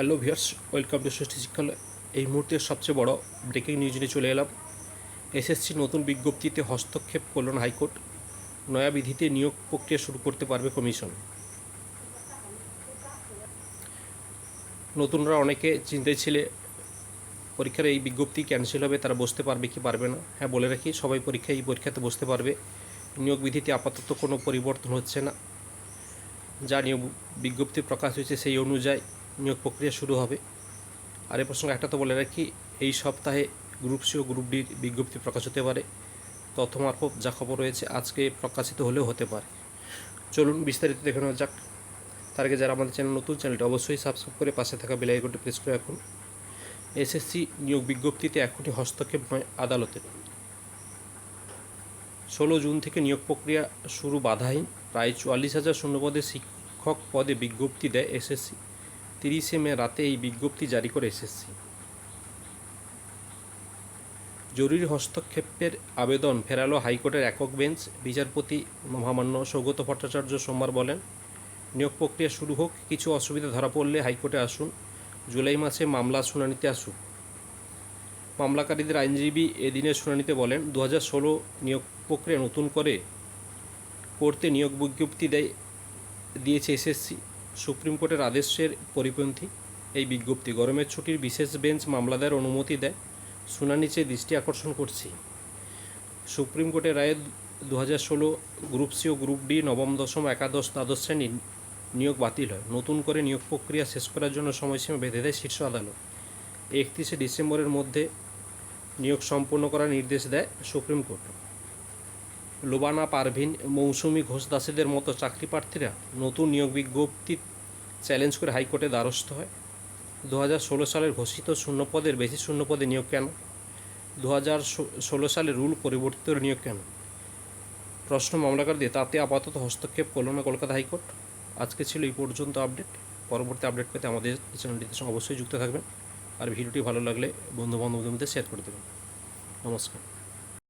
Hello viewers welcome to Shashthi Shikshalay এই মুহূর্তের সবচেয়ে বড় ব্রেকিং নিউজ নিয়ে চলে এলাম। এসএসসি নতুন বিজ্ঞপ্তিতে হস্তক্ষেপ করলেন হাইকোর্ট। নয়া বিধিতে নিয়োগ প্রক্রিয়া শুরু করতে পারবে কমিশন। নতুনরা অনেকে চিন্তায় ছিলে, পরীক্ষার এই বিজ্ঞপ্তি ক্যান্সেল হবে, তারা বসতে পারবে কি পারবে না? হ্যাঁ বলে রাখি, সবাই পরীক্ষা, এই পরীক্ষাতে বসতে পারবে। নিয়োগ বিধিতে আপাতত কোনো পরিবর্তন হচ্ছে না। যা নিয়োগ বিজ্ঞপ্তি প্রকাশ হয়েছে সেই অনুযায়ী নিয়োগ প্রক্রিয়া শুরু হবে। আর এ প্রসঙ্গে একটা তো বলে রাখি, এই সপ্তাহে গ্রুপ সি ও গ্রুপ ডির বিজ্ঞপ্তি প্রকাশ হতে পারে। তথ্য মারফত যা খবর রয়েছে আজকে প্রকাশিত হলেও হতে পারে। চলুন বিস্তারিত দেখে নেওয়া যাক। তার আগে যারা আমাদের চ্যানেল নতুন, চ্যানেলটি অবশ্যই সাবস্ক্রাইব করে পাশে থাকা বেল আইকনটি প্রেস করে রাখুন। এসএসসি নিয়োগ বিজ্ঞপ্তিতে এখনই হস্তক্ষেপ নয়, আদালতের। ষোলো জুন থেকে নিয়োগ প্রক্রিয়া শুরু বাধাহীন। প্রায় চুয়াল্লিশ হাজার শূন্যপদে শিক্ষক পদে বিজ্ঞপ্তি দেয় এসএসসি তিরিশে মে রাতে এই বিজ্ঞপ্তি জারি করে এসএসসি জরুরি হস্তক্ষেপের আবেদন ফেরালো হাইকোর্টের একক বেঞ্চ। বিচারপতি মহামান্য সৌগত ভট্টাচার্য সোমবার বলেন, নিয়োগ প্রক্রিয়া শুরু হোক, কিছু অসুবিধা ধরা পড়লে হাইকোর্টে আসুন। জুলাই মাসে মামলা শুনানিতে আসুক। মামলাকারীদের আইনজীবী এদিনের শুনানিতে বলেন দু ষোলো নিয়োগ প্রক্রিয়া নতুন করে করতে নিয়োগ বিজ্ঞপ্তি দেয়, দিয়েছে এসএসসি। সুপ্রিম কোর্টের আদেশের পরিপন্থী। এই বিজ্ঞপ্তি গরমের ছুটির বিশেষ বেঞ্চ মামলা মামলাদার অনুমতি দেয়। শুনানি চেয়ে দৃষ্টি আকর্ষণ করছি। সুপ্রিম কোর্টের রায়ে দু হাজার ষোলো গ্রুপ সি ও গ্রুপ ডি নবম, দশম, একাদশ, দ্বাদশ শ্রেণির নিয়োগ বাতিল হয়। নতুন করে নিয়োগ প্রক্রিয়া শেষ করার জন্য সময়সীমা বেঁধে দেয় শীর্ষ আদালত। একত্রিশে ডিসেম্বরের মধ্যে নিয়োগ সম্পন্ন করার নির্দেশ দেয় সুপ্রিম কোর্ট। লোবানা, পারভিন, মৌসুমি ঘোষ দাসীদের মতো চাকরি প্রার্থীরা নতুন নিয়োগ বিজ্ঞপ্তি চ্যালেঞ্জ করে হাইকোর্টে দ্বারস্থ হয়। দু হাজার ষোলো সালের ঘোষিত শূন্যপদের বেশি শূন্যপদে নিয়োগ কেন? দু হাজার ষোলো সালে রুল পরিবর্তিত নিয়োগ কেন? প্রশ্ন মামলাকার দিয়ে তাতে আপাতত হস্তক্ষেপ করল না কলকাতা হাইকোর্ট। আজকে ছিল এই পর্যন্ত আপডেট। পরবর্তী আপডেট পেতে আমাদের চ্যানেলটির সঙ্গে অবশ্যই যুক্ত থাকবেন। আর ভিডিওটি ভালো লাগলে বন্ধু বান্ধবদের মধ্যে শেয়ার করে দেবেন। নমস্কার।